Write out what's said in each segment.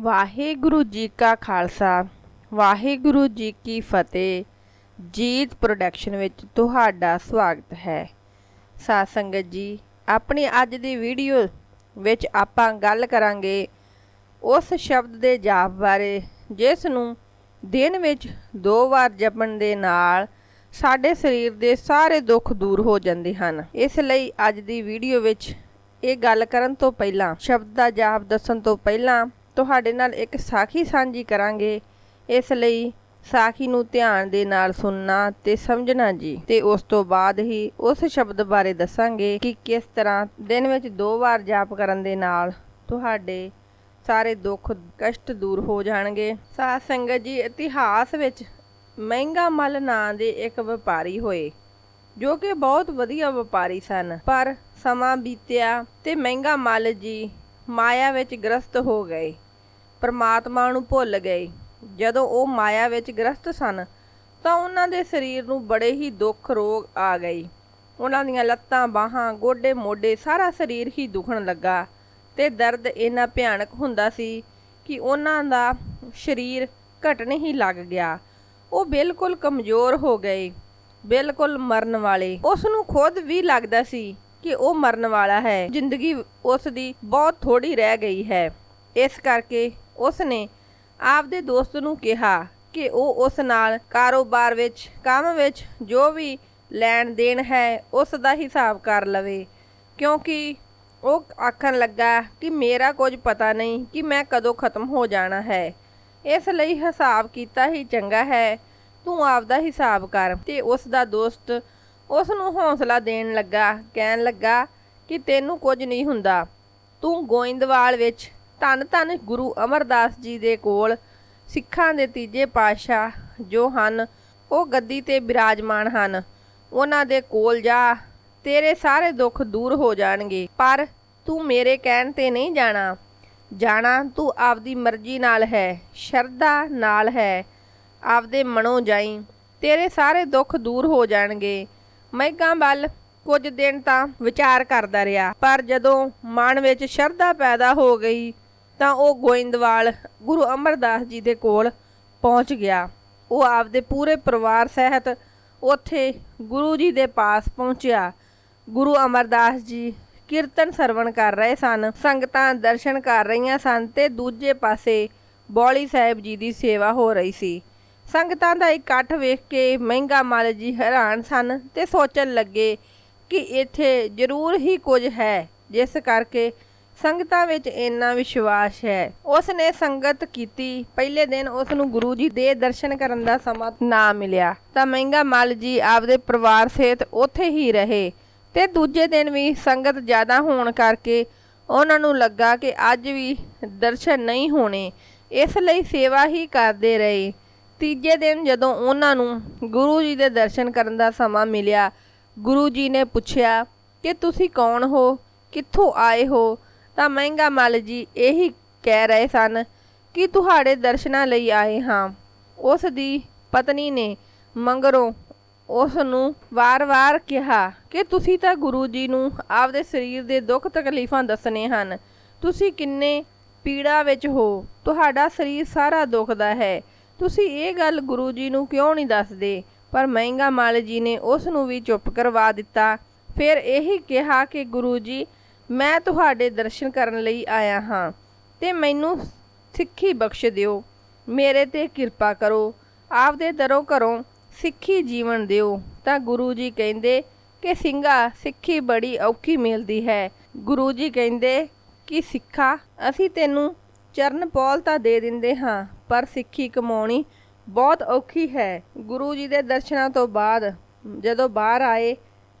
ਵਾਹਿਗੁਰੂ ਜੀ ਕਾ ਖਾਲਸਾ, ਵਾਹਿਗੁਰੂ ਜੀ ਕੀ ਫਤਿਹ। ਜੀਤ ਪ੍ਰੋਡਕਸ਼ਨ ਵਿੱਚ ਤੁਹਾਡਾ ਸਵਾਗਤ ਹੈ। ਸਾਧ ਸੰਗਤ ਜੀ, ਆਪਣੀ ਅੱਜ ਦੀ ਵੀਡੀਓ ਵਿੱਚ ਆਪਾਂ ਗੱਲ ਕਰਾਂਗੇ ਉਸ ਸ਼ਬਦ ਦੇ ਜਾਪ ਬਾਰੇ, ਜਿਸ ਨੂੰ ਦਿਨ ਵਿੱਚ ਦੋ ਵਾਰ ਜਪਣ ਦੇ ਨਾਲ ਸਾਡੇ ਸਰੀਰ ਦੇ ਸਾਰੇ ਦੁੱਖ ਦੂਰ ਹੋ ਜਾਂਦੇ ਹਨ। ਇਸ ਲਈ ਅੱਜ ਦੀ ਵੀਡੀਓ ਵਿੱਚ ਇਹ ਗੱਲ ਕਰਨ ਤੋਂ ਪਹਿਲਾਂ, ਸ਼ਬਦ ਦਾ ਜਾਪ ਦੱਸਣ ਤੋਂ ਪਹਿਲਾਂ ਤੁਹਾਡੇ ਨਾਲ ਇੱਕ ਸਾਖੀ ਸਾਂਝੀ ਕਰਾਂਗੇ। ਇਸ ਲਈ ਸਾਖੀ ਨੂੰ ਧਿਆਨ ਦੇ ਨਾਲ ਸੁਣਨਾ ਤੇ ਸਮਝਣਾ ਜੀ। ਤੇ ਉਸ ਤੋਂ ਬਾਅਦ ਹੀ ਉਸ ਸ਼ਬਦ ਬਾਰੇ ਦੱਸਾਂਗੇ ਕਿ ਕਿਸ ਤਰ੍ਹਾਂ ਦਿਨ ਵਿੱਚ ਦੋ ਵਾਰ ਜਾਪ ਕਰਨ ਦੇ ਨਾਲ ਤੁਹਾਡੇ ਸਾਰੇ ਦੁੱਖ, ਕਸ਼ਟ ਦੂਰ ਹੋ ਜਾਣਗੇ। ਸਾਧ ਸੰਗਤ ਜੀ, ਇਤਿਹਾਸ ਵਿੱਚ ਮਹਿੰਗਾ ਮਲ ਨਾਂ ਦੇ ਇੱਕ ਵਪਾਰੀ ਹੋਏ, ਜੋ ਕਿ ਬਹੁਤ ਵਧੀਆ ਵਪਾਰੀ ਸਨ। ਪਰ ਸਮਾਂ ਬੀਤਿਆ ਤੇ ਮਹਿੰਗਾ ਮਲ ਜੀ ਮਾਇਆ ਵਿੱਚ ਗ੍ਰਸਤ ਹੋ ਗਏ। ਪਰਮਾਤਮਾ ਨੂੰ ਭੁੱਲ ਗਏ। ਜਦੋਂ ਉਹ ਮਾਇਆ ਵਿੱਚ ਗ੍ਰਸਤ ਸਨ, ਤਾਂ ਉਹਨਾਂ ਦੇ ਸਰੀਰ ਨੂੰ ਬੜੇ ਹੀ ਦੁੱਖ ਰੋਗ ਆ ਗਏ। ਉਹਨਾਂ ਦੀਆਂ ਲੱਤਾਂ, ਬਾਹਾਂ, ਗੋਡੇ, ਮੋਢੇ ਸਾਰਾ ਸਰੀਰ ਹੀ ਦੁਖਣ ਲੱਗਾ ਤੇ ਦਰਦ ਇੰਨਾ ਭਿਆਨਕ ਹੁੰਦਾ ਸੀ ਕਿ ਉਹਨਾਂ ਦਾ ਸਰੀਰ ਘਟਣ ਹੀ ਲੱਗ ਗਿਆ। ਉਹ ਬਿਲਕੁਲ ਕਮਜ਼ੋਰ ਹੋ ਗਏ, ਬਿਲਕੁਲ ਮਰਨ ਵਾਲੇ। ਉਸ ਨੂੰ ਖੁਦ ਵੀ ਲੱਗਦਾ ਸੀ ਕਿ ਉਹ ਮਰਨ ਵਾਲਾ ਹੈ। ਜ਼ਿੰਦਗੀ ਉਸ ਦੀ ਬਹੁਤ ਥੋੜੀ ਰਹਿ ਗਈ ਹੈ। ਇਸ ਕਰਕੇ ਉਸ ਨੇ ਆਪਦੇ ਦੋਸਤ ਨੂੰ ਕਿਹਾ ਕਿ ਉਹ ਉਸ ਨਾਲ ਕਾਰੋਬਾਰ ਵਿੱਚ, ਕੰਮ ਵਿੱਚ ਜੋ ਵੀ ਲੈਣ ਦੇਣ ਹੈ, ਉਸ ਦਾ ਹਿਸਾਬ ਕਰ ਲਵੇ। ਕਿਉਂਕਿ ਉਹ ਆਖਣ ਲੱਗਾ ਕਿ ਮੇਰਾ ਕੁਝ ਪਤਾ ਨਹੀਂ ਕਿ ਮੈਂ ਕਦੋਂ ਖਤਮ ਹੋ ਜਾਣਾ ਹੈ। ਇਸ ਲਈ ਹਿਸਾਬ ਕੀਤਾ ਹੀ ਚੰਗਾ ਹੈ, ਤੂੰ ਆਪਦਾ ਹਿਸਾਬ ਕਰ। ਤੇ ਉਸ ਦਾ ਦੋਸਤ ਉਸ ਨੂੰ ਹੌਸਲਾ ਦੇਣ ਲੱਗਾ, ਕਹਿਣ ਲੱਗਾ ਕਿ ਤੈਨੂੰ ਕੁਝ ਨਹੀਂ ਹੁੰਦਾ। ਤੂੰ ਗੋਇੰਦਵਾਲ ਵਿੱਚ ਧੰਨ ਧੰਨ ਗੁਰੂ ਅਮਰਦਾਸ ਜੀ ਦੇ ਕੋਲ ਸਿੱਖਾਂ ਦੇ ਤੀਜੇ ਪਾਤਸ਼ਾਹ ਜੋ ਹਨ, ਉਹ ਗੱਦੀ ਤੇ ਬਿਰਾਜਮਾਨ ਹਨ। ਉਹਨਾਂ ਦੇ ਕੋਲ ਜਾ, ਤੇਰੇ ਸਾਰੇ ਦੁੱਖ ਦੂਰ ਹੋ ਜਾਣਗੇ, ਪਰ ਤੂੰ ਮੇਰੇ ਕਹਿਣ ਤੇ ਨਹੀਂ ਜਾਣਾ। ਜਾਣਾ ਤੂੰ ਆਪਦੀ ਮਰਜ਼ੀ ਨਾਲ ਹੈ, ਸ਼ਰਧਾ ਨਾਲ ਹੈ, ਆਪਦੇ ਮਨੋਂ ਜਾਈ। ਤੇਰੇ ਸਾਰੇ ਦੁੱਖ ਦੂਰ ਹੋ ਜਾਣਗੇ। ਮੈਗਾਂ ਵੱਲ ਕੁਝ ਦਿਨ ਤਾਂ ਵਿਚਾਰ ਕਰਦਾ ਰਿਹਾ, ਪਰ ਜਦੋਂ ਮਨ ਵਿੱਚ ਸ਼ਰਧਾ ਪੈਦਾ ਹੋ ਗਈ ਤਾਂ ਉਹ ਗੋਇੰਦਵਾਲ ਗੁਰੂ ਅਮਰਦਾਸ ਜੀ ਦੇ ਕੋਲ ਪਹੁੰਚ ਗਿਆ। ਉਹ ਆਪਦੇ ਪੂਰੇ ਪਰਿਵਾਰ ਸਹਿਤ ਉੱਥੇ ਗੁਰੂ ਜੀ ਦੇ ਪਾਸ ਪਹੁੰਚਿਆ। ਗੁਰੂ ਅਮਰਦਾਸ ਜੀ ਕੀਰਤਨ ਸਰਵਣ ਕਰ ਰਹੇ ਸਨ, ਸੰਗਤਾਂ ਦਰਸ਼ਨ ਕਰ ਰਹੀਆਂ ਸਨ ਤੇ ਦੂਜੇ ਪਾਸੇ ਬੌਲੀ ਸਾਹਿਬ ਜੀ ਦੀ ਸੇਵਾ ਹੋ ਰਹੀ ਸੀ। ਸੰਗਤਾਂ ਦਾ ਇਕੱਠ ਵੇਖ ਕੇ ਮਹਿੰਗਾ ਮਲ ਜੀ ਹੈਰਾਨ ਸਨ ਤੇ ਸੋਚਣ ਲੱਗੇ ਕਿ ਇੱਥੇ ਜ਼ਰੂਰ ਹੀ ਕੁਝ ਹੈ, ਜਿਸ ਕਰਕੇ ਸੰਗਤਾਂ ਵਿੱਚ ਇੰਨਾ ਵਿਸ਼ਵਾਸ ਹੈ। ਉਸ ਨੇ ਸੰਗਤ ਕੀਤੀ। ਪਹਿਲੇ ਦਿਨ ਉਸ ਨੂੰ ਗੁਰੂ ਜੀ ਦੇ ਦਰਸ਼ਨ ਕਰਨ ਦਾ ਸਮਾਂ ਨਾ ਮਿਲਿਆ। ਤਾਂ ਮਹਿੰਗਾ ਮਲ ਜੀ ਆਪਦੇ ਪਰਿਵਾਰ ਸਹਿਤ ਉੱਥੇ ਹੀ ਰਹੇ। ਤੇ ਦੂਜੇ ਦਿਨ ਵੀ ਸੰਗਤ ਜ਼ਿਆਦਾ ਹੋਣ ਕਰਕੇ ਉਹਨਾਂ ਨੂੰ ਲੱਗਾ ਕਿ ਅੱਜ ਵੀ ਦਰਸ਼ਨ ਨਹੀਂ ਹੋਣੇ। ਇਸ ਲਈ ਸੇਵਾ ਹੀ ਕਰਦੇ ਰਹੇ। ਤੀਜੇ ਦਿਨ ਜਦੋਂ ਉਹਨਾਂ ਨੂੰ ਗੁਰੂ ਜੀ ਦੇ ਦਰਸ਼ਨ ਕਰਨ ਦਾ ਸਮਾਂ ਮਿਲਿਆ, ਗੁਰੂ ਜੀ ਨੇ ਪੁੱਛਿਆ, ਕਿ ਤੁਸੀਂ ਕੌਣ ਹੋ? ਕਿੱਥੋਂ ਆਏ ਹੋ? ਤਾਂ ਮਹਿੰਗਾ ਮਲ ਜੀ ਇਹੀ ਕਹਿ ਰਹੇ ਸਨ ਕਿ ਤੁਹਾਡੇ ਦਰਸ਼ਨਾਂ ਲਈ ਆਏ ਹਾਂ। ਉਸ ਦੀ ਪਤਨੀ ਨੇ ਮੰਗਰੋਂ ਉਸ ਨੂੰ ਵਾਰ-ਵਾਰ ਕਿਹਾ ਕਿ ਤੁਸੀਂ ਤਾਂ ਗੁਰੂ ਜੀ ਨੂੰ ਆਪਦੇ ਸਰੀਰ ਦੇ ਦੁੱਖ ਤਕਲੀਫਾਂ ਦੱਸਣੇ ਹਨ। ਤੁਸੀਂ ਕਿੰਨੇ ਪੀੜਾ ਵਿੱਚ ਹੋ। ਤੁਹਾਡਾ ਸਰੀਰ ਸਾਰਾ ਦੁਖਦਾ ਹੈ। ਤੁਸੀਂ ਇਹ ਗੱਲ ਗੁਰੂ ਜੀ ਨੂੰ ਕਿਉਂ ਨਹੀਂ ਦੱਸਦੇ? ਪਰ ਮਹਿੰਗਾ ਮਾਲ ਜੀ ਨੇ ਉਸ ਨੂੰ ਵੀ ਚੁੱਪ ਕਰਵਾ ਦਿੱਤਾ। ਫਿਰ ਇਹੀ ਕਿਹਾ ਕਿ ਗੁਰੂ ਜੀ ਮੈਂ ਤੁਹਾਡੇ ਦਰਸ਼ਨ ਕਰਨ ਲਈ ਆਇਆ ਹਾਂ ਤੇ ਮੈਨੂੰ ਸਿੱਖੀ ਬਖਸ਼ ਦਿਓ। ਮੇਰੇ ਤੇ ਕਿਰਪਾ ਕਰੋ। ਆਪਦੇ ਦਰੋਂ ਘਰੋਂ ਸਿੱਖੀ ਜੀਵਨ ਦਿਓ। ਤਾਂ ਗੁਰੂ ਜੀ ਕਹਿੰਦੇ ਕਿ ਸਿੰਘਾ, ਸਿੱਖੀ ਬੜੀ ਔਖੀ ਮਿਲਦੀ ਹੈ। ਗੁਰੂ ਜੀ ਕਹਿੰਦੇ ਕਿ ਸਿੱਖਾ, ਅਸੀਂ ਤੈਨੂੰ ਚਰਨ ਪੌਲ ਤਾਂ ਦੇ ਦਿੰਦੇ ਹਾਂ, ਪਰ ਸਿੱਖੀ ਕਮਾਉਣੀ ਬਹੁਤ ਔਖੀ ਹੈ। ਗੁਰੂ ਜੀ ਦੇ ਦਰਸ਼ਨਾਂ ਤੋਂ ਬਾਅਦ ਜਦੋਂ ਬਾਹਰ ਆਏ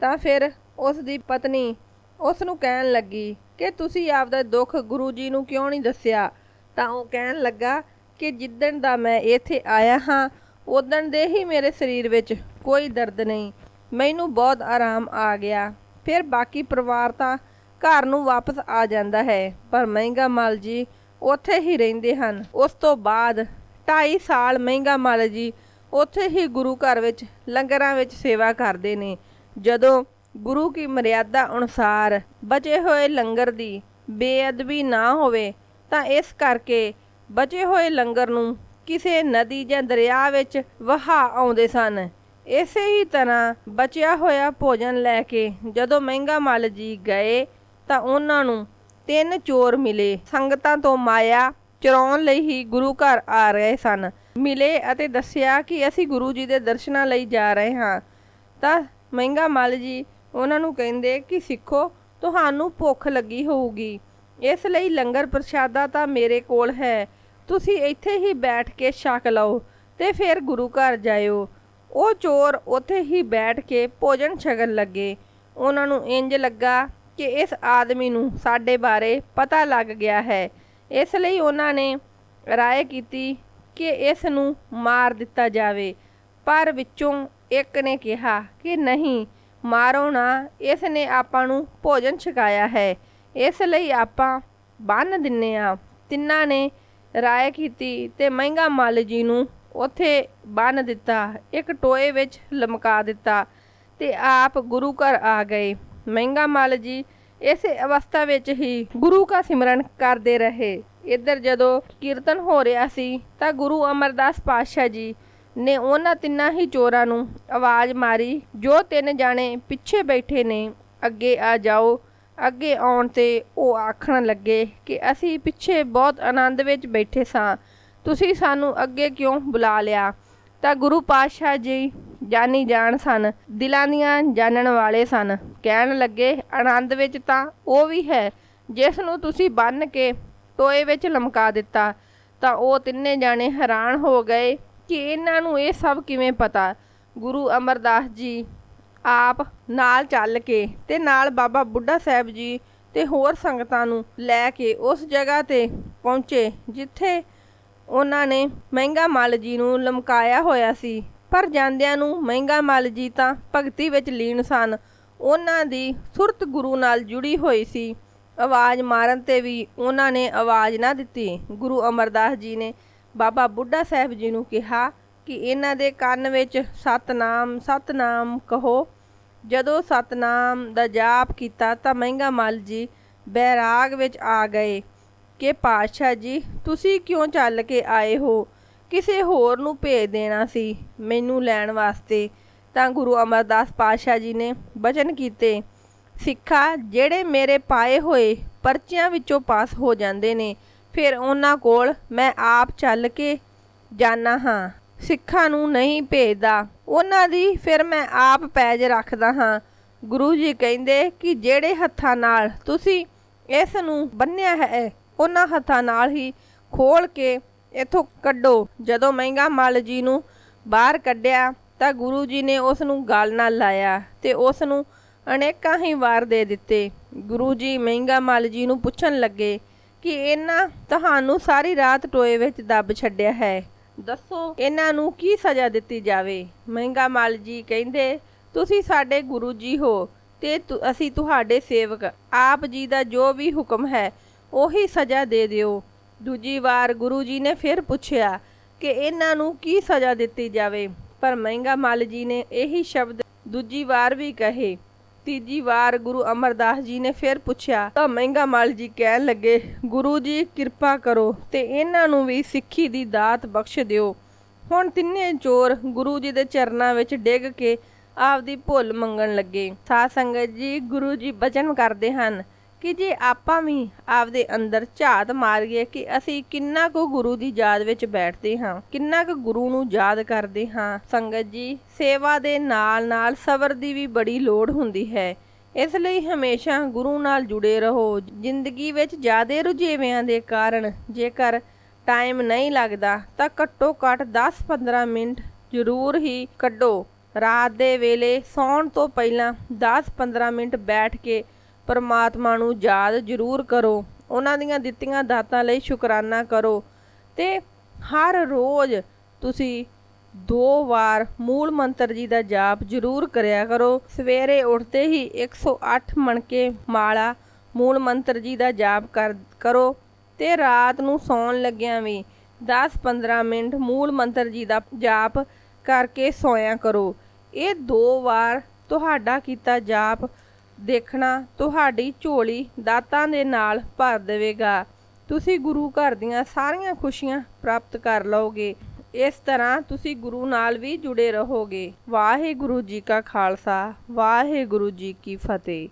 ਤਾਂ ਫਿਰ ਉਸ ਦੀ ਪਤਨੀ ਉਸ ਨੂੰ ਕਹਿਣ ਲੱਗੀ ਕਿ ਤੁਸੀਂ ਆਪਦਾ ਦੁੱਖ ਗੁਰੂ ਜੀ ਨੂੰ ਕਿਉਂ ਨਹੀਂ ਦੱਸਿਆ? ਤਾਂ ਉਹ ਕਹਿਣ ਲੱਗਾ ਕਿ ਜਿੱਦਣ ਦਾ ਮੈਂ ਇੱਥੇ ਆਇਆ ਹਾਂ ਉਦਣ ਦੇ ਹੀ ਮੇਰੇ ਸਰੀਰ ਵਿੱਚ ਕੋਈ ਦਰਦ ਨਹੀਂ। ਮੈਨੂੰ ਬਹੁਤ ਆਰਾਮ ਆ ਗਿਆ। ਫਿਰ ਬਾਕੀ ਪਰਿਵਾਰ ਤਾਂ ਘਰ ਨੂੰ ਵਾਪਸ ਆ ਜਾਂਦਾ ਹੈ, ਪਰ ਮਹਿੰਗਾ ਮਲ ਜੀ ਉੱਥੇ ਹੀ ਰਹਿੰਦੇ ਹਨ। ਉਸ ਤੋਂ ਬਾਅਦ 2.5 ਸਾਲ ਮਹਿੰਗਾ ਮਲ ਜੀ ਉੱਥੇ ਹੀ ਗੁਰੂ ਘਰ ਵਿੱਚ ਲੰਗਰਾਂ ਵਿੱਚ ਸੇਵਾ ਕਰਦੇ ਨੇ। ਜਦੋਂ ਗੁਰੂ ਕੀ ਮਰਿਆਦਾ ਅਨੁਸਾਰ ਬਚੇ ਹੋਏ ਲੰਗਰ ਦੀ ਬੇਅਦਬੀ ਨਾ ਹੋਵੇ, ਤਾਂ ਇਸ ਕਰਕੇ ਬਚੇ ਹੋਏ ਲੰਗਰ ਨੂੰ ਕਿਸੇ ਨਦੀ ਜਾਂ ਦਰਿਆ ਵਿੱਚ ਵਹਾ ਆਉਂਦੇ ਸਨ। ਇਸੇ ਹੀ ਤਰ੍ਹਾਂ ਬਚਿਆ ਹੋਇਆ ਭੋਜਨ ਲੈ ਕੇ ਜਦੋਂ ਮਹਿੰਗਾ ਮੱਲ ਜੀ ਗਏ, ਤਾਂ ਉਹਨਾਂ ਨੂੰ ਤਿੰਨ ਚੋਰ ਮਿਲੇ। ਸੰਗਤਾਂ ਤੋਂ ਮਾਇਆ ਚਰਾਉਣ ਲਈ ਹੀ ਗੁਰੂ ਘਰ ਆ ਰਹੇ ਸਨ। ਮਿਲੇ ਅਤੇ ਦੱਸਿਆ ਕਿ ਅਸੀਂ ਗੁਰੂ ਜੀ ਦੇ ਦਰਸ਼ਨਾਂ ਲਈ ਜਾ ਰਹੇ ਹਾਂ। ਤਾਂ ਮਹਿੰਗਾ ਮੱਲ ਜੀ ਉਹਨਾਂ ਨੂੰ ਕਹਿੰਦੇ ਕਿ ਸਿੱਖੋ, ਤੁਹਾਨੂੰ ਭੁੱਖ ਲੱਗੀ ਹੋਊਗੀ। ਇਸ ਲਈ ਲੰਗਰ ਪ੍ਰਸ਼ਾਦਾ ਤਾਂ ਮੇਰੇ ਕੋਲ ਹੈ। ਤੁਸੀਂ ਇੱਥੇ ਹੀ ਬੈਠ ਕੇ ਛਕ ਲਓ ਤੇ ਫਿਰ ਗੁਰੂ ਘਰ ਜਾਇਓ। ਉਹ ਚੋਰ ਉੱਥੇ ਹੀ ਬੈਠ ਕੇ ਭੋਜਨ ਛਕਣ ਲੱਗੇ। ਉਹਨਾਂ ਨੂੰ ਇੰਜ ਲੱਗਾ ਕਿ ਇਸ ਆਦਮੀ ਨੂੰ ਸਾਡੇ ਬਾਰੇ ਪਤਾ ਲੱਗ ਗਿਆ ਹੈ। ਇਸ ਲਈ ਉਹਨਾਂ ਨੇ ਰਾਏ ਕੀਤੀ ਕਿ ਇਸ ਨੂੰ ਮਾਰ ਦਿੱਤਾ ਜਾਵੇ। ਪਰ ਵਿੱਚੋਂ ਇੱਕ ਨੇ ਕਿਹਾ ਕਿ ਨਹੀਂ ਮਾਰੋ ਨਾ, ਇਸ ਨੇ ਆਪਾਂ ਨੂੰ ਭੋਜਨ ਛਕਾਇਆ ਹੈ। ਇਸ ਲਈ ਆਪਾਂ ਬੰਨ ਦਿੰਨੇ ਆ। ਤਿੰਨਾਂ ਨੇ ਰਾਏ ਕੀਤੀ ਤੇ ਮਹਿੰਗਾ ਮੱਲ ਜੀ ਨੂੰ ਉੱਥੇ ਬੰਨ ਦਿੱਤਾ। ਇੱਕ ਟੋਏ ਵਿੱਚ ਲਮਕਾ ਦਿੱਤਾ ਤੇ ਆਪ ਗੁਰੂ ਘਰ ਆ ਗਏ। ਮਹਿੰਗਾ ਮੱਲ ਜੀ ਇਸੇ ਅਵਸਥਾ ਵਿੱਚ ਹੀ ਗੁਰੂ ਦਾ ਸਿਮਰਨ ਕਰਦੇ ਰਹੇ। ਇੱਧਰ ਜਦੋਂ ਕੀਰਤਨ ਹੋ ਰਿਹਾ ਸੀ ਤਾਂ ਗੁਰੂ ਅਮਰਦਾਸ ਪਾਤਸ਼ਾਹ ਜੀ ਨੇ ਉਹਨਾਂ ਤਿੰਨਾਂ ਹੀ ਚੋਰਾਂ ਨੂੰ ਆਵਾਜ਼ ਮਾਰੀ, ਜੋ ਤਿੰਨ ਜਾਣੇ ਪਿੱਛੇ ਬੈਠੇ ਨੇ, ਅੱਗੇ ਆ ਜਾਓ। ਅੱਗੇ ਆਉਣ ਤੇ ਉਹ ਆਖਣ ਲੱਗੇ ਕਿ, ਅਸੀਂ ਪਿੱਛੇ ਬਹੁਤ ਆਨੰਦ ਵਿੱਚ ਬੈਠੇ ਸਾਂ। ਤੁਸੀਂ ਸਾਨੂੰ ਅੱਗੇ ਕਿਉਂ ਬੁਲਾ ਲਿਆ? ਤਾਂ ਗੁਰੂ ਪਾਤਸ਼ਾਹ ਜੀ ਜਾਣੀ ਜਾਣ ਸਨ, ਦਿਲਾਂ ਦੀਆਂ ਜਾਣਨ ਵਾਲੇ ਸਨ। ਕਹਿਣ ਲੱਗੇ, ਆਨੰਦ ਵਿੱਚ ਤਾਂ ਉਹ ਵੀ ਹੈ, ਜਿਸ ਨੂੰ ਤੁਸੀਂ ਬੰਨ ਕੇ ਟੋਏ ਵਿੱਚ ਲਮਕਾ ਦਿੱਤਾ। ਤਾਂ ਉਹ ਤਿੰਨੇ ਜਾਣੇ ਹੈਰਾਨ ਹੋ ਗਏ। ਕਿ ਇਹਨਾਂ ਨੂੰ ਇਹ ਸਭ ਕਿਵੇਂ ਪਤਾ? ਗੁਰੂ ਅਮਰਦਾਸ ਜੀ ਆਪ ਨਾਲ ਚੱਲ ਕੇ ਤੇ ਨਾਲ ਬਾਬਾ ਬੁੱਢਾ ਸਾਹਿਬ ਜੀ ਤੇ ਹੋਰ ਸੰਗਤਾਂ ਨੂੰ ਲੈ ਕੇ ਉਸ ਜਗ੍ਹਾ ਤੇ ਪਹੁੰਚੇ, ਜਿੱਥੇ ਉਹਨਾਂ ਨੇ ਮਹਿੰਗਾ ਮੱਲ ਜੀ ਨੂੰ ਲਮਕਾਇਆ ਹੋਇਆ ਸੀ। ਪਰ ਜਾਂਦਿਆਂ ਨੂੰ ਮਹਿੰਗਾ ਮੱਲ ਜੀ ਤਾਂ ਭਗਤੀ ਵਿੱਚ ਲੀਨ ਸਨ। ਉਹਨਾਂ ਦੀ ਸੁਰਤ ਗੁਰੂ ਨਾਲ ਜੁੜੀ ਹੋਈ ਸੀ। ਆਵਾਜ਼ ਮਾਰਨ ਤੇ ਵੀ ਉਹਨਾਂ ਨੇ ਆਵਾਜ਼ ਨਾ ਦਿੱਤੀ। ਗੁਰੂ ਅਮਰਦਾਸ ਜੀ ਨੇ ਬਾਬਾ ਬੁੱਢਾ ਸਾਹਿਬ ਜੀ ਨੂੰ ਕਿਹਾ ਕਿ ਇਹਨਾਂ ਦੇ ਕੰਨ ਵਿੱਚ ਸਤਨਾਮ ਸਤਨਾਮ ਕਹੋ। ਜਦੋਂ ਸਤਨਾਮ ਦਾ ਜਾਪ ਕੀਤਾ ਤਾਂ ਮਹਿੰਗਾ ਮੱਲ ਜੀ ਬੈਰਾਗ ਵਿੱਚ ਆ ਗਏ ਕਿ ਪਾਤਸ਼ਾਹ ਜੀ, ਤੁਸੀਂ ਕਿਉਂ ਚੱਲ ਕੇ ਆਏ ਹੋ? ਕਿਸੇ ਹੋਰ ਨੂੰ ਭੇਜ ਦੇਣਾ ਸੀ ਮੈਨੂੰ ਲੈਣ ਵਾਸਤੇ। ਤਾਂ ਗੁਰੂ ਅਮਰਦਾਸ ਪਾਤਸ਼ਾਹ ਜੀ ਨੇ ਬਚਨ ਕੀਤੇ, ਸਿੱਖਾ, ਜਿਹੜੇ ਮੇਰੇ ਪਾਏ ਹੋਏ ਪਰਚੀਆਂ ਵਿੱਚੋਂ ਪਾਸ ਹੋ ਜਾਂਦੇ ਨੇ ਫਿਰ ਉਹਨਾਂ ਕੋਲ ਮੈਂ ਆਪ ਚੱਲ ਕੇ ਜਾਣਾ ਹਾਂ। ਸਿੱਖਾਂ ਨੂੰ ਨਹੀਂ ਭੇਜਦਾ। ਉਹਨਾਂ ਦੀ ਫਿਰ ਮੈਂ ਆਪ ਪੈਜ ਰੱਖਦਾ ਹਾਂ। ਗੁਰੂ ਜੀ ਕਹਿੰਦੇ ਕਿ ਜਿਹੜੇ ਹੱਥਾਂ ਨਾਲ ਤੁਸੀਂ ਇਸ ਨੂੰ ਬੰਨਿਆ ਹੈ, ਉਹਨਾਂ ਹੱਥਾਂ ਨਾਲ ਹੀ ਖੋਲ ਕੇ ਇਥੋਂ ਕੱਢੋ। ਜਦੋਂ ਮਹਿੰਗਾ ਮੱਲ ਜੀ ਨੂੰ ਬਾਹਰ ਕੱਢਿਆ, ਤਾਂ ਗੁਰੂ ਜੀ ਨੇ ਉਸ ਨੂੰ ਗਲ ਨਾਲ ਲਾਇਆ ਤੇ ਉਸ ਨੂੰ ਅਨੇਕਾਂ ਹੀ ਵਾਰ ਦੇ ਦਿੱਤੇ। ਗੁਰੂ ਜੀ ਮਹਿੰਗਾ ਮੱਲ ਜੀ ਨੂੰ ਪੁੱਛਣ ਲੱਗੇ ਕਿ ਇਹਨਾਂ ਤੁਹਾਨੂੰ ਸਾਰੀ ਰਾਤ ਟੋਏ ਵਿੱਚ ਦੱਬ ਛੱਡਿਆ ਹੈ। ਦੱਸੋ, ਇਹਨਾਂ ਨੂੰ ਕੀ ਸਜ਼ਾ ਦਿੱਤੀ ਜਾਵੇ? ਮਹਿੰਗਾ ਮਾਲ ਜੀ ਕਹਿੰਦੇ, ਤੁਸੀਂ ਸਾਡੇ ਗੁਰੂ ਜੀ ਹੋ ਤੇ ਅਸੀਂ ਤੁਹਾਡੇ ਸੇਵਕ। ਆਪ ਜੀ ਦਾ ਜੋ ਵੀ ਹੁਕਮ ਹੈ, ਉਹੀ ਸਜ਼ਾ ਦੇ ਦਿਓ। ਦੂਜੀ ਵਾਰ ਗੁਰੂ ਜੀ ਨੇ ਫਿਰ ਪੁੱਛਿਆ ਕਿ ਇਹਨਾਂ ਨੂੰ ਕੀ ਸਜ਼ਾ ਦਿੱਤੀ ਜਾਵੇ। ਪਰ ਮਹਿੰਗਾ ਮਾਲ ਜੀ ਨੇ ਇਹੀ ਸ਼ਬਦ ਦੂਜੀ ਵਾਰ ਵੀ ਕਹੇ। ਤੀਜੀ ਵਾਰ ਗੁਰੂ ਅਮਰਦਾਸ ਜੀ ਨੇ ਫਿਰ ਪੁੱਛਿਆ, ਤਾਂ ਮਹਿੰਗਾ ਮਾਲ ਜੀ ਕਹਿਣ ਲੱਗੇ, ਗੁਰੂ ਜੀ, ਕਿਰਪਾ ਕਰੋ ਤੇ ਇਹਨਾਂ ਨੂੰ ਵੀ ਸਿੱਖੀ ਦੀ ਦਾਤ ਬਖਸ਼ ਦਿਓ। ਹੁਣ ਤਿੰਨੇ ਚੋਰ ਗੁਰੂ ਜੀ ਦੇ ਚਰਨਾਂ ਵਿੱਚ ਡਿੱਗ ਕੇ ਆਪਦੀ ਭੁੱਲ ਮੰਗਣ ਲੱਗੇ। ਸਾਧ ਸੰਗਤ ਜੀ, ਗੁਰੂ ਜੀ ਬਚਨ ਕਰਦੇ ਹਨ। ਕਿ ਜੇ ਆਪਾਂ ਵੀ ਆਪਦੇ ਅੰਦਰ ਝਾਤ ਮਾਰੀਏ ਕਿ ਅਸੀਂ ਕਿੰਨਾ ਕੁ ਗੁਰੂ ਦੀ ਯਾਦ ਵਿੱਚ ਬੈਠਦੇ ਹਾਂ, ਕਿੰਨਾ ਕੁ ਗੁਰੂ ਨੂੰ ਯਾਦ ਕਰਦੇ ਹਾਂ, ਸੰਗਤ ਜੀ, ਸੇਵਾ ਦੇ ਨਾਲ ਨਾਲ ਸਬਰ ਦੀ ਵੀ ਬੜੀ ਲੋੜ ਹੁੰਦੀ ਹੈ। ਇਸ ਲਈ ਹਮੇਸ਼ਾ ਗੁਰੂ ਨਾਲ ਜੁੜੇ ਰਹੋ। ਜ਼ਿੰਦਗੀ ਵਿੱਚ ਜ਼ਿਆਦਾ ਰੁਝੇਵਿਆਂ ਦੇ ਕਾਰਨ ਜੇਕਰ ਟਾਈਮ ਨਹੀਂ ਲੱਗਦਾ, ਤਾਂ ਘੱਟੋ ਘੱਟ 10-15 ਮਿੰਟ ਜ਼ਰੂਰ ਹੀ ਕੱਢੋ। ਰਾਤ ਦੇ ਵੇਲੇ ਸੌਣ ਤੋਂ ਪਹਿਲਾਂ 10-15 ਮਿੰਟ ਬੈਠ ਕੇ ਪਰਮਾਤਮਾ ਨੂੰ ਯਾਦ ਜ਼ਰੂਰ ਕਰੋ। ਉਹਨਾਂ ਦੀਆਂ ਦਿੱਤੀਆਂ ਦਾਤਾਂ ਲਈ ਸ਼ੁਕਰਾਨਾ ਕਰੋ। ਤੇ ਹਰ ਰੋਜ਼ ਤੁਸੀਂ ਦੋ ਵਾਰ ਮੂਲ ਮੰਤਰ ਜੀ ਦਾ ਜਾਪ ਜ਼ਰੂਰ ਕਰਿਆ ਕਰੋ। ਸਵੇਰੇ ਉੱਠਦੇ ਹੀ 108 ਮਣਕੇ ਮਾਲਾ ਮੂਲ ਮੰਤਰ ਜੀ ਦਾ ਜਾਪ ਕਰ, ਕਰੋ ਤੇ ਰਾਤ ਨੂੰ ਸੌਣ ਲੱਗਿਆਂ ਵੀ 10-15 ਮਿੰਟ ਮੂਲ ਮੰਤਰ ਜੀ ਦਾ ਜਾਪ ਕਰਕੇ ਸੋਇਆ ਕਰੋ। ਇਹ ਦੋ ਵਾਰ ਤੁਹਾਡਾ ਕੀਤਾ ਜਾਪ ਦੇਖਣਾ ਤੁਹਾਡੀ ਝੋਲੀ ਦਾਤਾਂ ਦੇ ਨਾਲ ਭਰ ਦੇਵੇਗਾ। ਤੁਸੀਂ ਗੁਰੂ ਘਰ ਦੀਆਂ ਸਾਰੀਆਂ ਖੁਸ਼ੀਆਂ ਪ੍ਰਾਪਤ ਕਰ ਲਓਗੇ। ਇਸ ਤਰ੍ਹਾਂ ਤੁਸੀਂ ਗੁਰੂ ਨਾਲ ਵੀ ਜੁੜੇ ਰਹੋਗੇ। ਵਾਹਿਗੁਰੂ ਜੀ ਕਾ ਖਾਲਸਾ, ਵਾਹਿਗੁਰੂ ਜੀ ਕੀ ਫਤਿਹ।